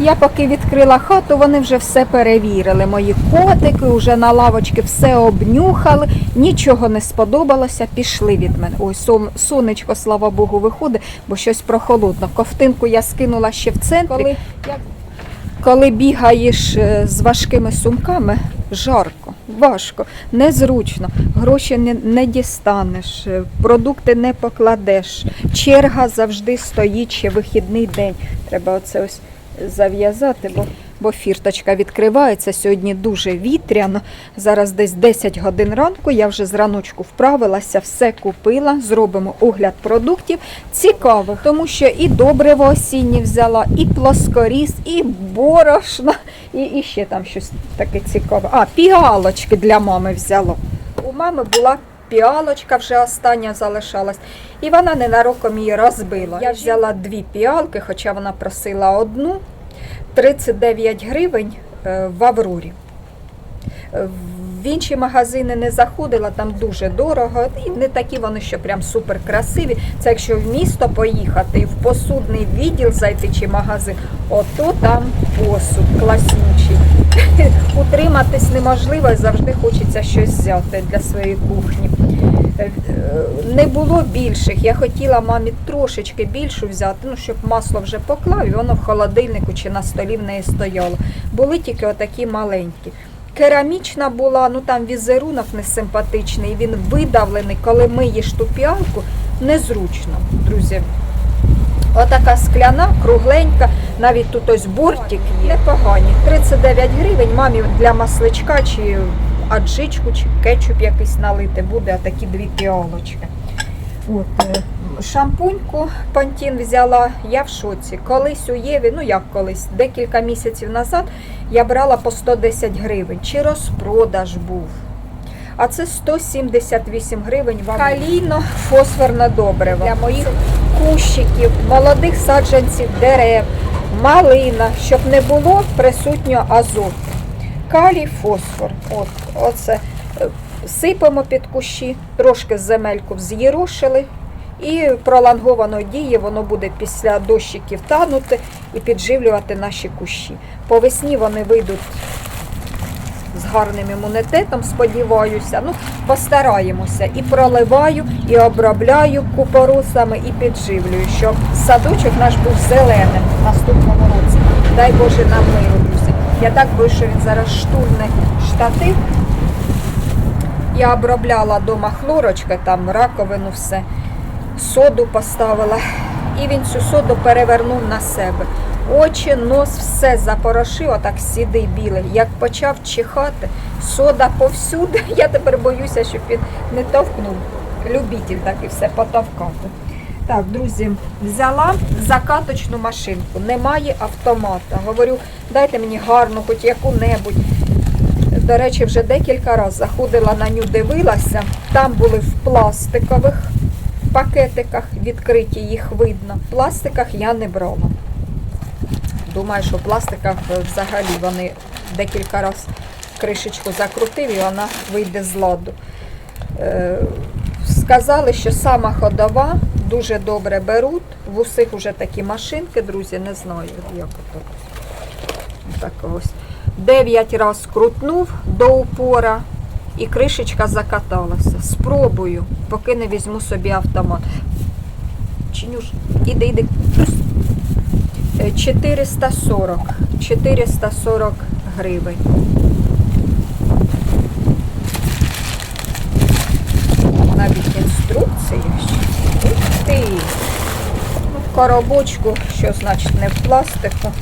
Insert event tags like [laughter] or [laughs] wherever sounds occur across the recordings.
Я поки відкрила хату, вони вже все перевірили. Мої котики вже на лавочки все обнюхали, нічого не сподобалося, пішли від мене. Ой, сонечко, слава Богу, виходить, бо щось прохолодно. Ковтинку я скинула ще в центрі. Коли, коли бігаєш е, з важкими сумками, жарко, важко, незручно, гроші не, не дістанеш, е, продукти не покладеш. Черга завжди стоїть ще вихідний день. Треба оце ось зав'язати, бо, бо фірточка відкривається. Сьогодні дуже вітряно. Зараз десь 10 годин ранку. Я вже зраночку вправилася, все купила. Зробимо огляд продуктів цікавих, тому що і добриво осіннє взяла, і плоскоріз, і борошно, і, і ще там щось таке цікаве. А, піалочки для мами взяла. У мами була піалочка, вже остання залишалась, і вона ненароком її розбила. Я взяла дві піалки, хоча вона просила одну. 39 гривень е, в Аврорі. В інші магазини не заходила, там дуже дорого, і не такі вони, що прям супер красиві. Це якщо в місто поїхати в посудний відділ зайти чи магазин, ото там посуд класнючий. [laughs] Утриматись неможливо і завжди хочеться щось взяти для своєї кухні. Е, Не було більших. Я хотіла мамі трошечки більшу взяти, ну щоб масло вже поклав, і воно в холодильнику чи на столі в неї стояло. Були тільки отакі маленькі. Керамічна була, ну там візерунок несимпатичний, він видавлений, коли миєш ту піалку, незручно, друзі. Отака скляна, кругленька, навіть тут ось бортик є. Непогані. 39 гривень мамі для масличка чи аджичку, чи кетчуп якийсь налити буде, а такі дві піалочки. От, е, шампуньку Пантін взяла, я в шоці. Колись у Єві, ну як колись, декілька місяців назад я брала по 110 гривень. Чи розпродаж був? А це 178 гривень вам. Калійно фосфорне добриво для моїх кущиків, молодих саджанців дерев, малина, щоб не було присутньо азот. Калій, фосфор. От, оце. Е, Сипемо під кущі, трошки земельку вз'єрошили і пролонговано діє, воно буде після дощиків танути і підживлювати наші кущі. По весні вони вийдуть з гарним імунітетом, сподіваюся. Ну, постараємося. І проливаю, і обробляю купоросами, і підживлюю, щоб садочок наш був зеленим в наступному році. Дай Боже нам друзі. Я так боюсь, що він зараз штульне штатив. Я обробляла дома хлорочка, там раковину, все. Соду поставила. І він цю соду перевернув на себе. Очі, нос, все запорошив, отак сідий білий. Як почав чихати, сода повсюди. [laughs] Я тепер боюся, щоб він не товкнув. Любитель так і все потовкати. Так, друзі, взяла закаточну машинку. Немає автомата. Говорю, дайте мені гарну, хоч яку-небудь. До речі, вже декілька разів заходила на ню, дивилася. Там були в пластикових пакетиках, відкриті їх видно. В пластиках я не брала. Думаю, що в пластиках взагалі вони декілька разів кришечку закрутив і вона вийде з ладу. Е, Сказали, що сама ходова дуже добре беруть. В усіх вже такі машинки, друзі, не знаю, як ото. Так ось. Дев'ять разів крутнув до упора і кришечка закаталася. Спробую, поки не візьму собі автомат. Чинюш, іди, іди. Е, 440. 440 гривень. Навіть інструкція ще. Ух ти! Коробочку, що значить не в пластику.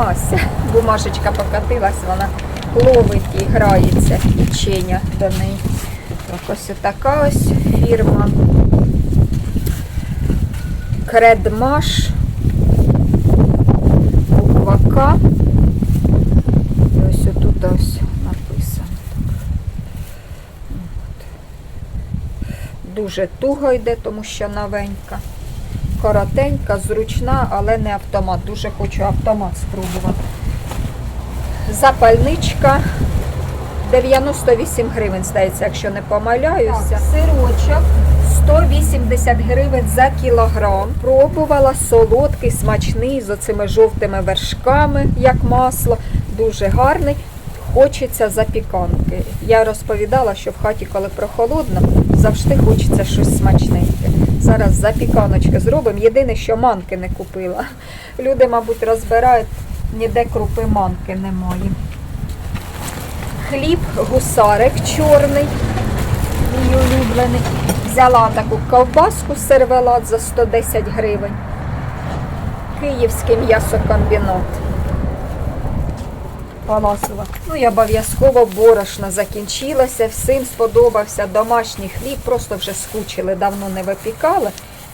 Мася, бумажечка покатилась, вона ловить і грається печення до неї. Так, ось така ось фірма. Кредмаш. Буква К. І ось тут ось написано. Дуже туго йде, тому що новенька. Коротенька, зручна, але не автомат. Дуже хочу автомат спробувати. Запальничка 98 гривень, здається, якщо не помиляюся. Сирочок 180 гривень за кілограм. Пробувала солодкий, смачний з оцими жовтими вершками, як масло. Дуже гарний. Хочеться запіканки. Я розповідала, що в хаті, коли прохолодно, завжди хочеться щось смачненьке. Зараз запіканочки зробимо. Єдине, що манки не купила. Люди, мабуть, розбирають, ніде крупи манки немає. Хліб гусарик чорний, мій улюблений. Взяла таку ковбаску сервелат за 110 гривень. Київський м'ясокомбінат. Паласова. Ну і обов'язково борошно закінчилося, всім сподобався домашній хліб, просто вже скучили, давно не випікали.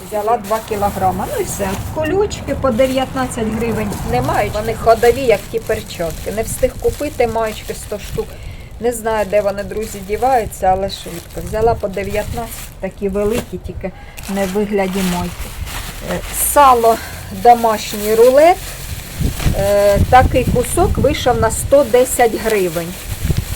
Взяла 2 кілограма. Ну і все. Колючки по 19 гривень не мають. Вони ходові, як ті перчатки. Не встиг купити маючки 100 штук. Не знаю, де вони, друзі, діваються, але швидко. Взяла по 19, такі великі, тільки не вигляді мойки. Е, Сало домашній рулет. Е, Такий кусок вийшов на 110 гривень.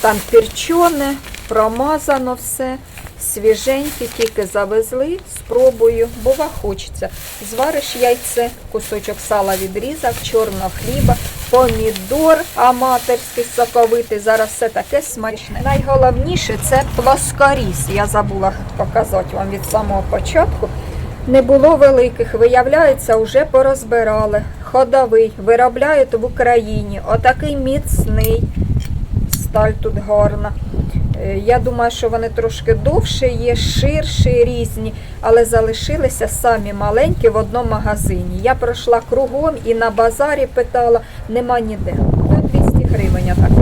Там перчоне, промазано все, свіженьке, тільки завезли, спробую, бува хочеться. Звариш яйце, кусочок сала відрізав, чорного хліба, помідор аматорський, соковитий. Зараз все таке смачне. Найголовніше це плоскоріс. Я забула показати вам від самого початку. Не було великих, виявляється, вже порозбирали. Ходовий, виробляють в Україні. Отакий міцний. Сталь тут гарна. Е, Я думаю, що вони трошки довше є, ширші, різні, але залишилися самі маленькі в одному магазині. Я пройшла кругом і на базарі питала, нема ніде. Ну, 200 гривень штучка.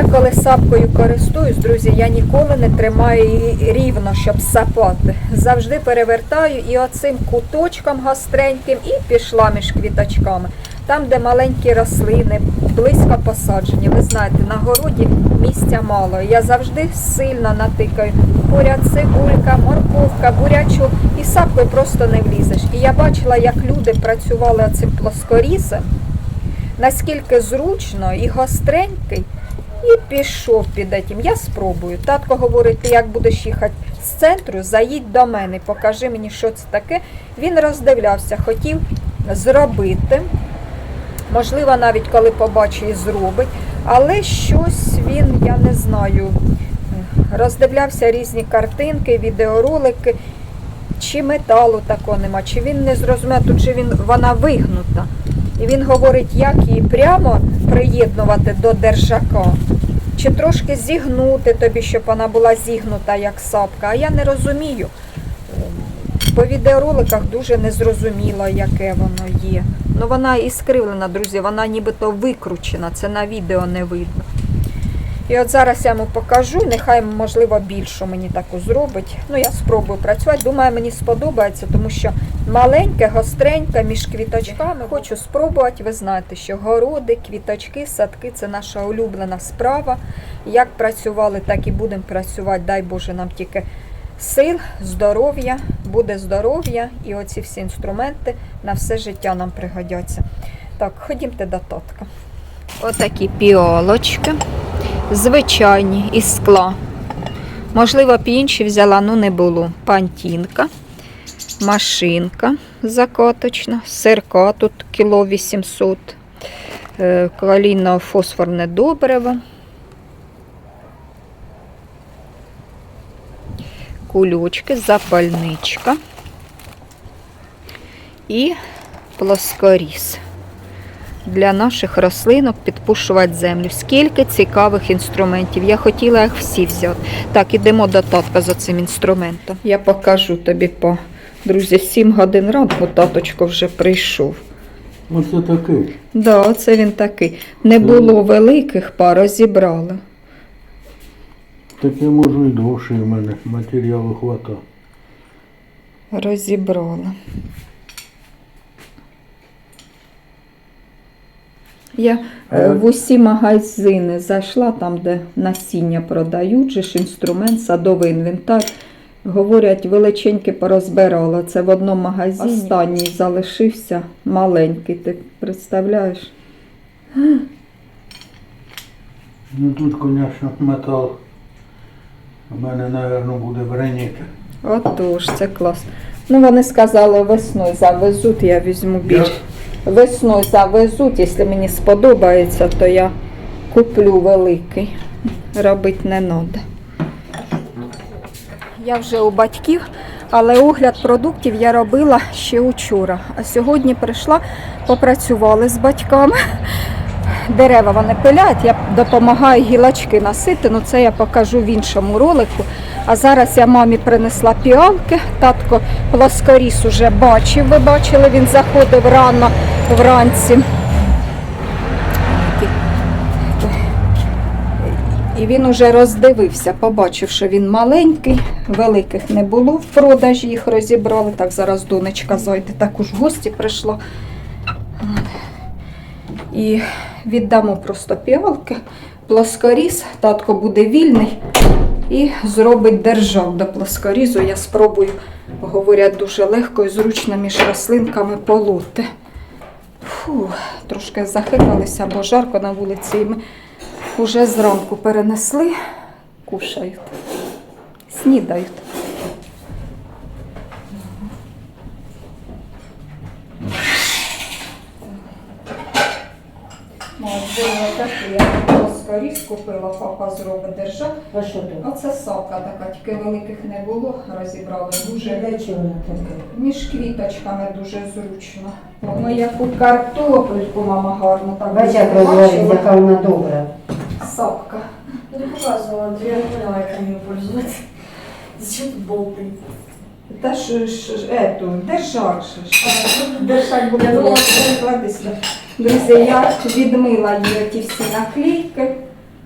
Я коли сапкою користуюсь, друзі, я ніколи не тримаю її рівно, щоб сапати. Завжди перевертаю і оцим куточком гостреньким і пішла між квіточками. Там, де маленькі рослини, близько посаджені. Ви знаєте, на городі місця мало. Я завжди сильно натикаю. Поряд цибулька, морковка, бурячок і сапкою просто не влізеш. І я бачила, як люди працювали цим плоскорізом, наскільки зручно і гостренький. І пішов під этим. Я спробую. Татко говорить, ти як будеш їхати з центру, заїдь до мене, покажи мені, що це таке. Він роздивлявся, хотів зробити. Можливо, навіть коли побачить, і зробить. Але щось він, я не знаю, роздивлявся різні картинки, відеоролики. Чи металу такого нема, чи він не зрозумів, тут чи він, вона вигнута. І він говорить, як її прямо приєднувати до держака, чи трошки зігнути тобі, щоб вона була зігнута, як сапка. А я не розумію. По відеороликах дуже незрозуміло, яке воно є. Ну вона і скривлена, друзі, вона нібито викручена, це на відео не видно. І от зараз я йому покажу, нехай, можливо, більшу мені таку зробить. Ну, я спробую працювати. Думаю, мені сподобається, тому що маленьке, гостреньке, між квіточками. Хочу спробувати. Ви знаєте, що городи, квіточки, садки це наша улюблена справа. Як працювали, так і будемо працювати. Дай Боже нам тільки сил, здоров'я, буде здоров'я, і оці всі інструменти на все життя нам пригодяться. Так, ходімте до татка. Отакі піолочки звичайні із скла. Можливо, б інші взяла, ну не було. Пантінка, машинка закаточна, сирка тут кіло 800, е, калійно-фосфорне добриво, кульочки, запальничка і плоскоріз для наших рослинок підпушувати землю. Скільки цікавих інструментів. Я хотіла їх всі взяти. Так, ідемо до татка за цим інструментом. Я покажу тобі по друзі, 7 годин ранку таточко вже прийшов. Оце такий. Да, оце він такий. Не було великих, пар розібрали. Таке можу і довше в мене матеріалу хвата. Розібрали. Я е, в усі магазини зайшла, там, де насіння продають, же ж інструмент, садовий інвентар. Говорять, величенькі порозбирала. Це в одному магазині. Останній залишився маленький. Ти представляєш? Ну тут, звісно, метал. У мене, мабуть, буде граніт. Отож, це клас. Ну, вони сказали, весною завезуть, я візьму більше. Весною завезуть, якщо мені сподобається, то я куплю великий. Робити не треба. Я вже у батьків, але огляд продуктів я робила ще учора. А сьогодні прийшла, попрацювали з батьками. Дерева вони пиляють, я допомагаю гілочки носити, ну це я покажу в іншому ролику. А зараз я мамі принесла піалки. Татко плоскоріс уже бачив, ви бачили, він заходив рано вранці. І він уже роздивився, побачив, що він маленький, великих не було в продажі, їх розібрали. Так, зараз донечка зайде, також в гості прийшла. І віддамо просто піалки, плоскоріз, татко буде вільний і зробить держав до плоскорізу. Я спробую, говорять, дуже легко і зручно між рослинками полоти. Фу, трошки захикалися, бо жарко на вулиці. І ми Уже зранку перенесли, кушають, снідають. Я скоріш купила, папа зробить держав. А що тут? Оце савка така, тільки великих не було, розібрали дуже Для чого вона таке? між квіточками дуже зручно. Воно яку картопельку, мама гарно так Бачиш, як розвалиться, яка вона добра. Сапка. Я не показывала, Андрея не поняла, как ими пользоваться. Зачем тут болты? Та ж, ж, ж ету, держак же ж. Держак буде Я думала, клади сюди. Друзі, я відмила її ті всі наклейки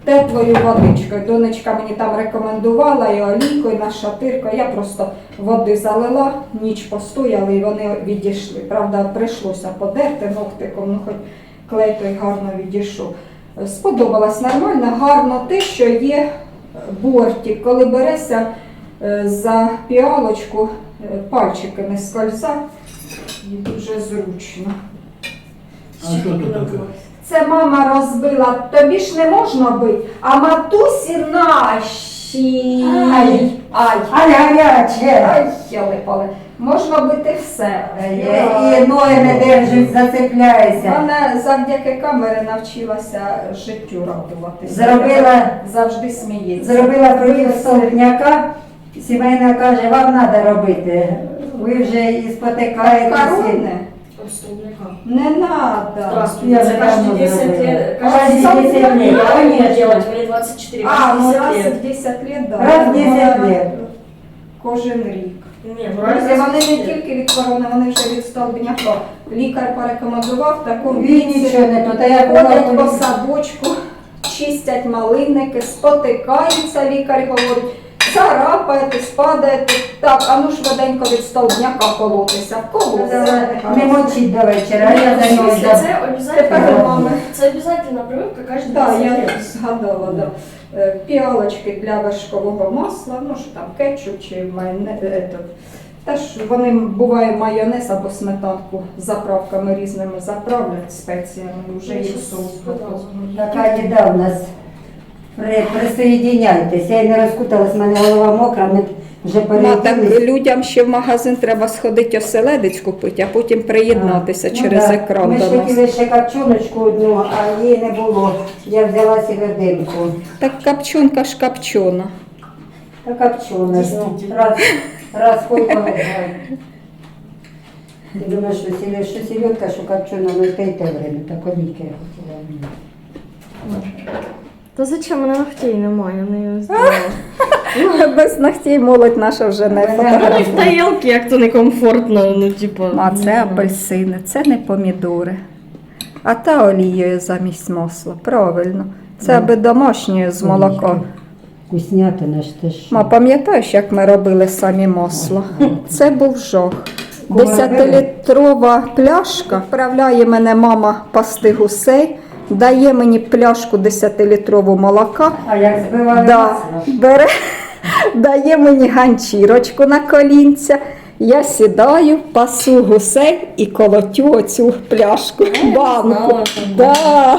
теплою водичкою. Донечка мені там рекомендувала і олійкою, на шатиркою. Я просто води залила, ніч постояли і вони відійшли. Правда, прийшлося подерти ногтиком, ну хоч клей той гарно відійшов. Сподобалось нормально, гарно те, що є бортик. Коли береся е, за піалочку, е, пальчики не скользять і дуже зручно. А що тут таке? Це мама розбила, тобі ж не можна бити, а матусі наші. Ай. ай, Ай, гаряче! ай, ялипали. Можна бити все. І ноги не держить, зацепляється. Вона завдяки камері навчилася життю радуватися. Зробила- завжди сміється. Зробила проїв столбняка, сімейна каже, вам треба робити. Ви вже і спотикаєтеся. От столбняка. Не надо. Здравствуйте. Я За же каждые давно 10 забыла. лет. Каждые Каждые 10 10 лет, лет. конечно. делать. Мне 24, А, каждые ну 10 раз лет. в 10 лет, да. Раз в 10 Вона лет. Кожен рік. Нет, ну раз Друзі, в вони 10 не лет. тільки від корони, вони вже від столбняка. Лікар порекомендував в такому Він нічого не тут, а я ходять була по садочку, чистять малинники, спотикаються, лікар говорить, царапаєте, спадаєте. Так, а ну швиденько від столбняка колотися. Колоться. Не мочіть до вечора, а я за нього йду. це мами. це обязательно прививка 10 Так, я згадала, да. Е, Піалочки для вершкового масла, ну що там кетчуп чи майонез. Теж вони буває майонез або сметанку з заправками різними заправлять спеціями, і вже є соус готовий. Така їда в нас. При, присоєдиняйтесь. Я й не розкуталась, в мене голова мокра, ми вже Ну, так людям ще в магазин треба сходити оселедець купити, а потім приєднатися Ну через да. екран Ми до нас. хотіли ще капчоночку одну, а її не було. Я взяла сівердинку. Так капчонка ж капчона. Та копчена. Ну, раз, раз сколько Ти думаєш, що, сіль, що сільотка, що копчена, ну те й те время, так олійки я хотіла. Та зачем мене ногтей немає, я не її. [laughs] Без ногтей молодь наша вже не фотографує. в тарілці як то некомфортно, ну типа. А це апельсини, це не помідори. А та олією замість масла. Правильно. Це аби домашньою з молока. Вкуснятина ж що. Ма, пам'ятаєш, як ми робили самі масло? Це був жах. Десятилітрова пляшка. Вправляє мене мама пасти гусей, дає мені пляшку 10-літрову молока. А як збиває Да, масло? бере, дає мені ганчірочку на колінця. Я сідаю, пасу гусей і колотю оцю пляшку, банку. Да.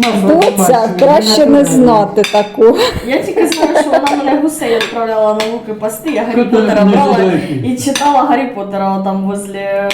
Домашнє, краще не знати такого. Я тільки знаю, що вона мене гусей відправляла на луки пасти, я Гаррі Поттера брала і читала Гаррі Поттера там возле...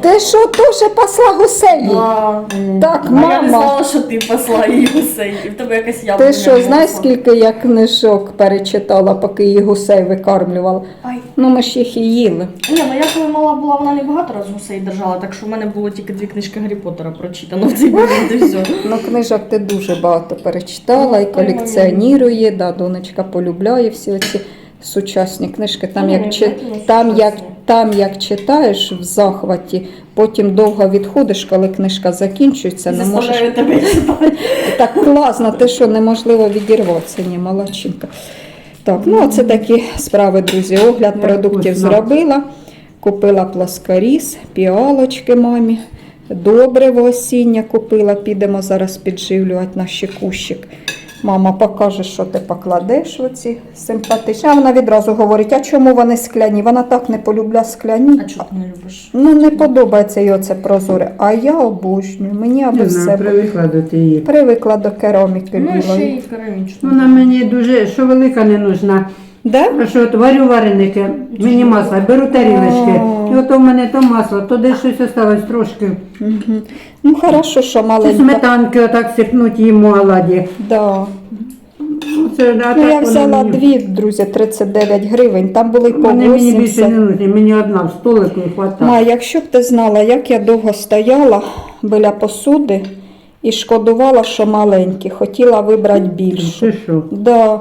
Ти що, теж пасла гусей? Да. Так, А я не мама. знала, що ти посла її гусей, і в тебе якась яблуня. Ти що, знаєш, скільки я книжок перечитала, поки її гусей викармлювала? Ай. Ну, ми ж їх і їли. Ні, ну я коли мала була, вона не багато раз гусей держала, так що в мене було тільки дві книжки Гаррі Поттера прочитано в цій все. Ну, книжок ти дуже багато перечитала і Ну, колекціонує, да, донечка полюбляє всі оці сучасні книжки. Там, як, чи, там, як, там як читаєш в захваті, потім довго відходиш, коли книжка закінчується, не можеш. Так класно, те, що неможливо відірватися, ні, молодчинка. Так, ну це такі справи, друзі. Огляд продуктів зробила. Купила плоскоріз, піалочки мамі. Добриво осіння купила. Підемо зараз підживлювати наш кущик. Мама покаже, що ти покладеш в оці симпатичні. А вона відразу говорить, а чому вони скляні? Вона так не полюбля скляні. А чого ти не любиш? Ну, не подобається їй оце прозоре. А я обожнюю. Мені аби Не все привикла до тієї. Привикла до кераміки Ну, ще й керамічну. Вона мені дуже, що велика не нужна. Да? А що от варю вареники, мені масло, беру тарілочки. І от у мене то масло, то десь щось осталось трошки. Угу. Ну, хорошо, що Чи маленька. сметанки отак сипнуть їм у оладі. Да. Ну, Це, а Ну, так я взяла мені- дві, друзі, 39 гривень. Там були й по Вони мені більше не 80. нужні, мені одна в столику і Ма, хватає. якщо б ти знала, як я довго стояла біля посуди і шкодувала, що маленькі, хотіла вибрати більшу. Чи що? Да.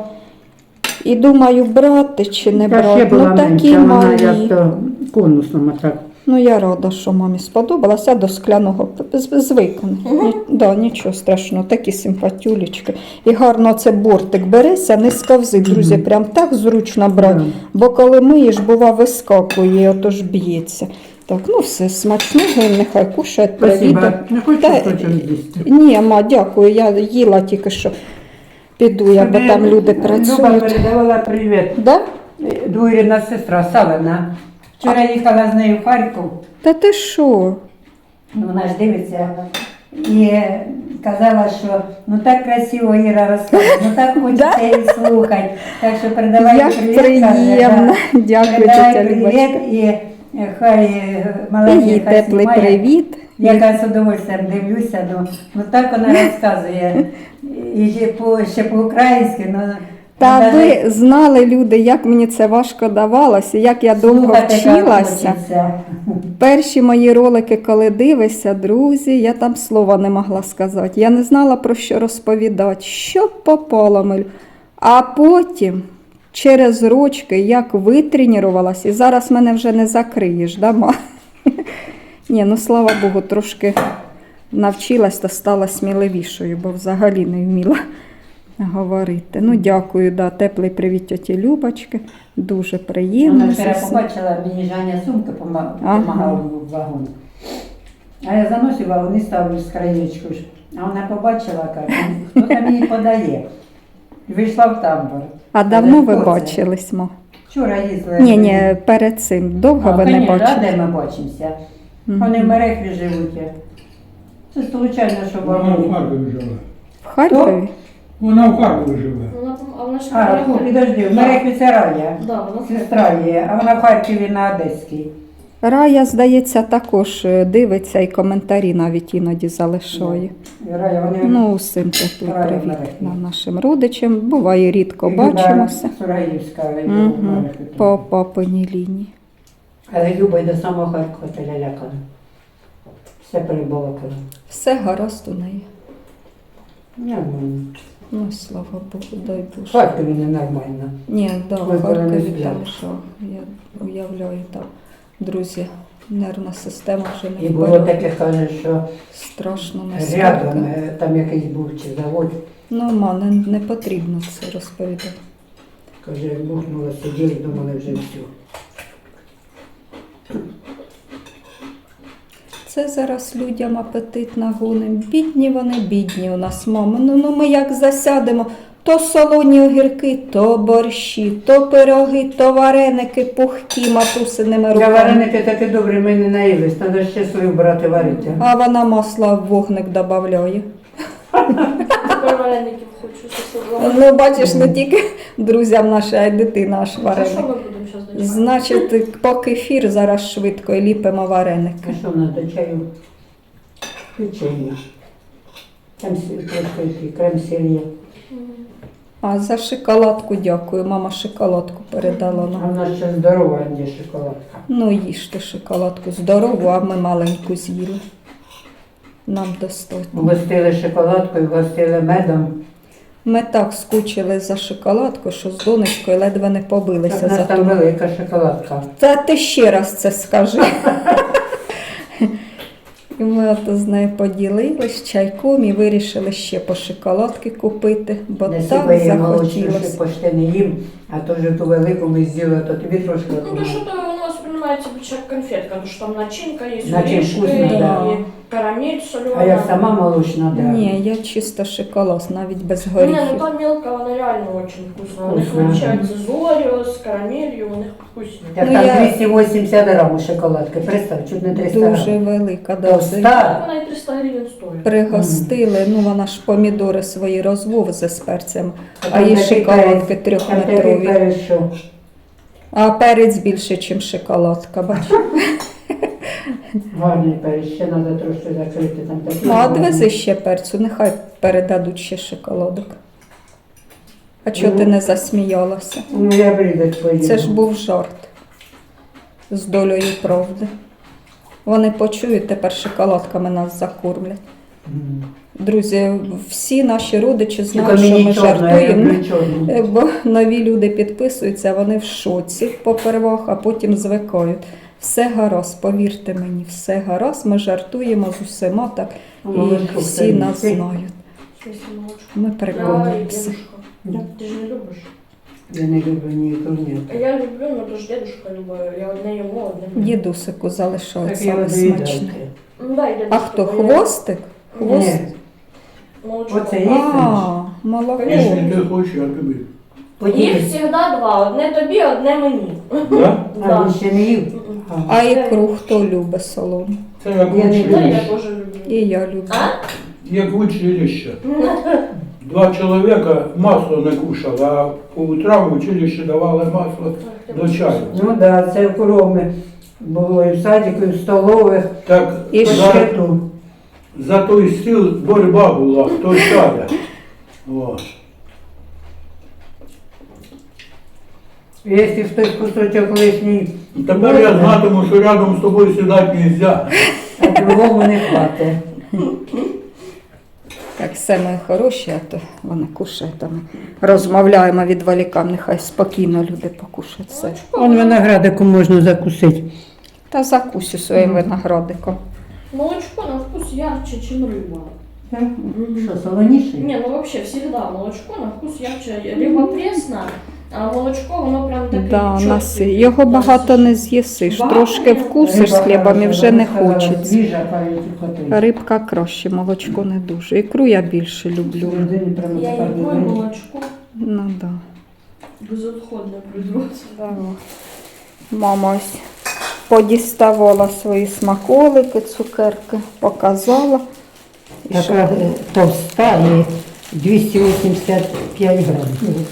І думаю, брати чи не Та ще брати. була Ну такі менша, вона малі. то конусному так. Ну я рада, що мамі сподобалася до скляного з- звикне. Ні, да, нічого страшного, такі симпатюлечки. І гарно це бортик береться, не сковзи, друзі, прям так зручно брати. Да. Бо коли миєш, бува, вискакує, отож б'ється. Так, ну все, смачного, нехай кушає, Спасибо. привіт. Не хочу Та- хочеш з'їсти. Ні, ма, дякую, я їла тільки що. Піду я, бо Тобі там люди Люба працюють. передавала привіт. Да? Двоюрідна сестра Савина. Вчора їхала з нею в Харків. Та ти що? Ну, Вона ж дивиться і казала, що ну так красиво Іра розказує, ну так [laughs] хочеться її слухати. Так що передавай Як привіт. приємно. каже, [laughs] Дякую, передавай привіт Любочка. і е, хай е, І маленький їй хай теплий знімає. привіт. Я з удовольствием дивлюся, ну, ну так вона [laughs] розказує. І по, ще по-українськи, ну, Та навіть ви знали люди, як мені це важко давалося, як я довго вчилася. Перші мої ролики, коли дивишся, друзі, я там слова не могла сказати. Я не знала про що розповідати, що попало милю. А потім, через рочки, як витренувалася, і зараз мене вже не закриєш, да, ма? Ні, ну слава Богу, трошки навчилась та стала сміливішою, бо взагалі не вміла говорити. Ну, дякую, да, теплий привіт тіті Любочки. Дуже приємно. Вона вчора побачила, мені Жаня сумки пома- Ага. допомагала в вагон. А я заносив вагон і ставлю з краєчку. А вона побачила, каже, хто там їй подає. Вийшла в тамбур. А давно ви бачились? Вчора їздила. Ні, ні, перед цим. Довго а, ви не бачили? де ми бачимося? Вони в мерехві живуть. Це случайно, що Вона в. Харкові жила. В Харкові? Вона в Харкові живе. Вона там, а вона ж А, підожди, в мерехві це Рая. Да, вона Сестра є, а вона в Харкові на Одеській. Рая, здається, також е, дивиться і коментарі навіть іноді залишає. Рая, вони Ну, усім теплий Рая привіт Мерехи. на нашим родичам. Буває, рідко І бачимося. Сураївська, Угу. По папиній лінії. Але Люба й до самого Харкова та лялякана. Все перебалакала. Все гаразд у неї. Нормально. Ну, слава Богу, дай Боже. Харкові ненормально. Ні, да, Ой, в Харкові там що, я уявляю, там, друзі, нервна система вже не І було таке, каже, що Страшно рядом е, там якийсь був чи завод. Ну, ма, не, не потрібно це розповідати. Каже, бухнуло, сиділи, думали вже все. Це зараз людям апетит нагоним. Бідні вони, бідні у нас, мама. Ну, ну ми як засядемо, то солоні огірки, то борщі, то пироги, то вареники, пухкі матусиними Я руками. вареники такі добрі, ми не наїлись, треба ще свою брати варити. А вона масла в вогник додає. Вареників хочу. Ну, бачиш, не тільки друзям наші, а й дитина аж А Значить, по кефір зараз швидко і ліпимо вареники. А що в нас до чаю? Печення. Там просто який крем-сир є. А за шоколадку дякую. Мама шоколадку передала А нам. в нас ще здорова є шоколадка. Ну, їжте шоколадку здорову, а ми маленьку з'їли. Нам достатньо. Гостили шоколадкою, гостили медом. Ми так скучили за шоколадку, що з донечкою ледве не побилися за там ту. велика шоколадка. Та ти ще раз це скажи. І ми ото з нею поділились чайком і вирішили ще по шоколадки купити, бо Не так сіпає молочну, що захотілося. почти не їм, а то вже ту велику ми з'їли, то тобі трошки. Ну, то отримали. что-то нас как конфетка, потому что там начинка есть, Начинка орешки, вкусная, и да. карамель А соленая. як сама молочна, да. Ні, я чисто шоколад, навіть без Не, ну горіхів. там мелко, она реально очень вкусная. У них Вкусная. получается с Орео, с карамелью, у них вкуснее. Так Ну, там я- 280 грамів шоколадки, представ, чуть не 300 Дуже грамів. велика, да. Товста. Она и 300 гривен стоит. Пригостили, ну вона ж помідори свої розвовзе з перцем, а їй шоколадки Там такий трьохметрові. перець, що А перець більше, ніж шоколадка, бачиш? гарний перець, ще треба трошки закрити. Там такий Ну, а відвези ще перцю, нехай передадуть ще шоколадок. А чого ти не засміялася? Ну, я брідать поїду. Це ж був жарт з долею правди. Вони почують, тепер шоколадками нас закормлять. Друзі, всі наші родичі знають, що ми жартуємо. Е, Бо нові люди підписуються, вони в шоці попервах, а потім звикають. Все гаразд, повірте мені, все гаразд. Ми жартуємо з усіма так, Ну, і всі нас знають. Ми переконуємося. Ты же не любишь? Я не люблю ні ні. А Я люблю, но тоже дедушка любит. Я одне ему, одне. Дідусику я саме смачне. Ну. А хто? Хвостик? Хвост? Ні, Молочко. Оце є? А, молоко. Конечно. Якщо ти хочеш, я тобі. Їх поділись. завжди два. Одне тобі, одне мені. Да? А він ще не їв? А. Ікру хто любить солону? Це як Я не училище. я люблю. І я люблю. А? Як училище. Два чоловіка масло не кушали, а по утрам в училище давали масло до чаю. Ну так, да, це кроме було і в садіку, і в столових, Так І по за, щиту. За той стіл боротьба була, хто сяде. Якщо хтось кусочок лишній, Тепер я знатиму, що рядом з тобою сідати не можна. а другому не хватить. Так, все ми хороші, а то вони кушають, а ми розмовляємо, відволікаємо, нехай спокійно люди покушають все. Он виноградику можна закусити. Та закусю своїм виноградиком. Молочко на вкус ярче, чем рыба. Що, солоніше? Не, ну вообще всегда молочко на вкус ярче. Рыба пресна, а молочко воно прям таке Да, чётке. нас його багато не з'їсиш. Трошки вкусиш з хлібом і вже не хочеться. Свіжа, кажуть, хотить. Рибка краще, молочко не дуже. Ікру я більше люблю. Людині прямо Я тепер люблю додому. молочко. Ну да. Безотходне производство. Мама ось подіставала свої смаколики, цукерки, показала. І? Така товста і 285 грамів.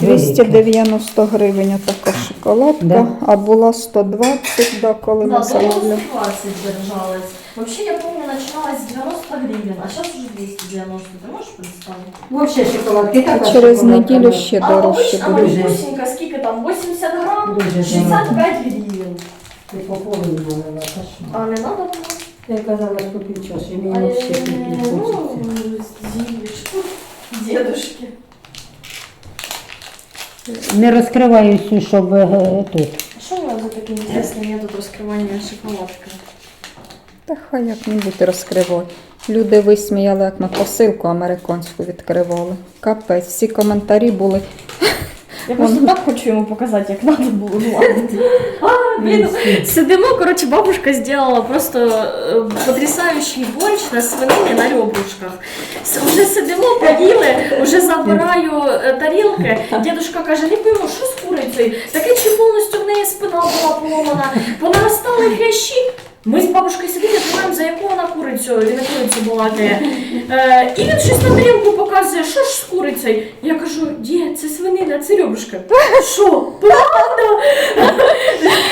290 гривень така шоколадка, Да. а була 120, да, коли Да, ми доллар замовляли. 120 держалась. Вообще, я помню, начиналась с 90 гривен, а сейчас уже 290. Ты можешь представить? Вообще шоколадки А така через шоколадка, неділю ще А дорожче обычно буде. вкусненько, сколько там, 80 грамм, Дуже 65 гривен. Ти по половину налила, кошмар. А не надо было? Я казала, що під час, і А, мені ще э, не ну, хочеться. зилечку, дедушки. Не розкриваюся, щоб е, тут. А что у вас за такие интересные методы раскрывания шоколадка? Та хай як-небудь розкривай. Люди висміяли, як ми посилку американську відкривали. Капець, всі коментарі були. Я просто так хочу ему показать, как надо было. Ну ладно. А, блин, сидимо, короче, бабушка сделала просто э, потрясающий борщ на свинині на ребрышках. С- Уже сидимо, поїли, уже забираю э, тарілки. Дедушка каже, не пойму, що з курицею? Таке чи повністю в неї спина була поломана, понаростали хрящі. Ми з бабушкою сидимо, думаємо, за яку вона курицю, він на курицю балакає. Е, і він щось на тарілку показує, що ж з курицею? Я кажу, дід, це свинина, це ребрышка. Що, правда?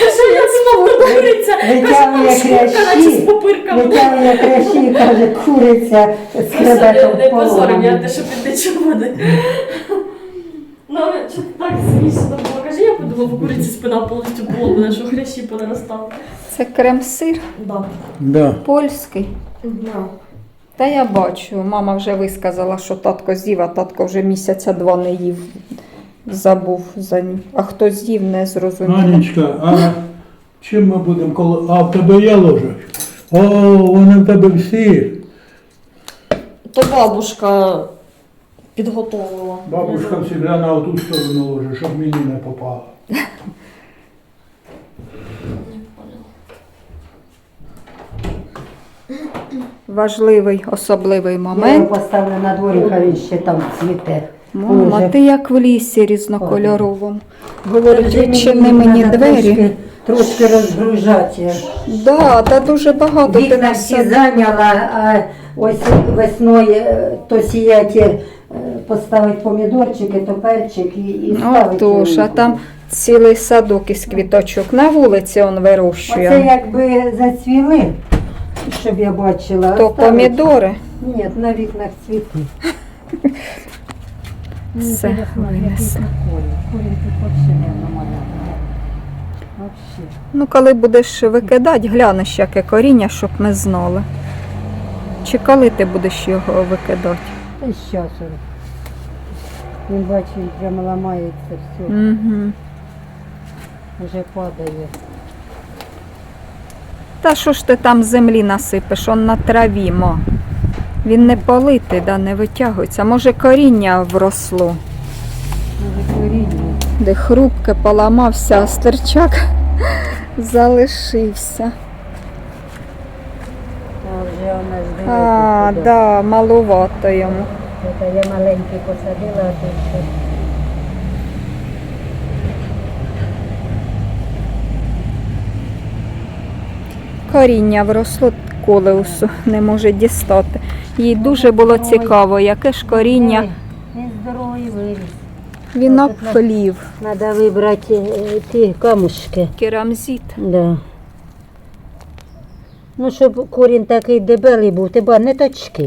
Кажу, я знову куриця. Каже, там шкурка, наче з попирками. витягує кращі і каже, куриця з Просто хребетом не позорим, я те, що під не чули. Ну, що так смішно було. Каже, я подумала, у куриці спина повністю поломана, що хрящі понаростали. Це крем-сир Да. Да. польський. Да. Та я бачу, мама вже висказала, що татко з'їв, а татко вже місяця два не їв. Забув за ним. А хто з'їв, не зрозуміло. Анечка, а чим ми будемо коли. А в тебе є ложок? О, вони в тебе всі. То бабушка підготовила. Бабушка завжди на оту сторону ложить, щоб мені не попало. Важливий, особливий Я його момент. поставлю на дворі, хай він ще там цвіте. Мама, Боже. ти як в лісі різнокольоровому. Говорить, Вже відчини мені треба двері. Трошки, трошки розгружати. Да, та дуже багато ти Вікна всі зайняла, а ось весною е, то сіяти, поставити помідорчики, то перчик і, ставити. Отож, а там цілий садок із квіточок. На вулиці он Оце вирощує. якби зацвіли, щоб я бачила. То оставить. помідори. Ні, на вікнах цвіти. [laughs] Все, винесла. Ну, коли будеш викидати, глянеш, яке коріння, щоб ми знали. Чи коли ти будеш його викидати? Та щас. Він бачить, прямо ламається все, Угу. вже падає. Та що ж ти там землі насипеш? Он на траві, ма. Він не политий, да, не витягується. Може коріння вросло, Може коріння. де хрупке поламався, а стерчак [laughs] залишився. А вже вона ж А, да, малувато йому. Це я маленький посадила, а тут ще. Коріння вросло колеусу, не може дістати. Їй дуже було цікаво, яке ж коріння Він здоровий виріс. Треба вибрати е, ті камушки. Керамзит. Да. Ну, щоб корінь такий дебелий був, ти ба не точки.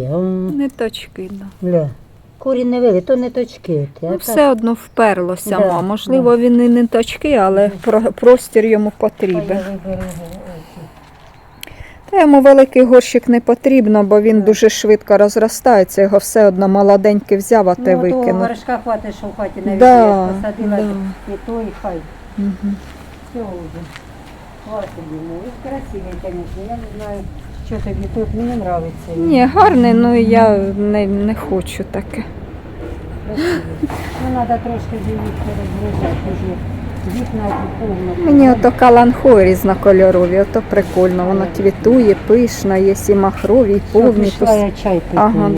Не точки, да. Ля. Корінь не великий, то не точки. Ну, так. все одно вперлося. Да. Можливо, він і не точки, але про- простір йому потрібен. Та йому великий горщик не потрібно, бо він дуже швидко розростається. Його все одно молоденький взяв, а те Ну, того горшка хватить, що в хаті навіть Да, я посадила да. і то, і хай. Мгм. Все вже. Хватить йому. І красивий, звісно. Я не знаю, що тобі тут. Мені подобається. Ні, гарний, ну я не, не хочу таке. Красивий. Ну, треба трошки дивитися, розгружати вже. Вікна повно. Мені ото каланхої різнокольорові, ото прикольно. Воно квітує, пишна, є і махрові, і повні. пішла я чай пити. Ага,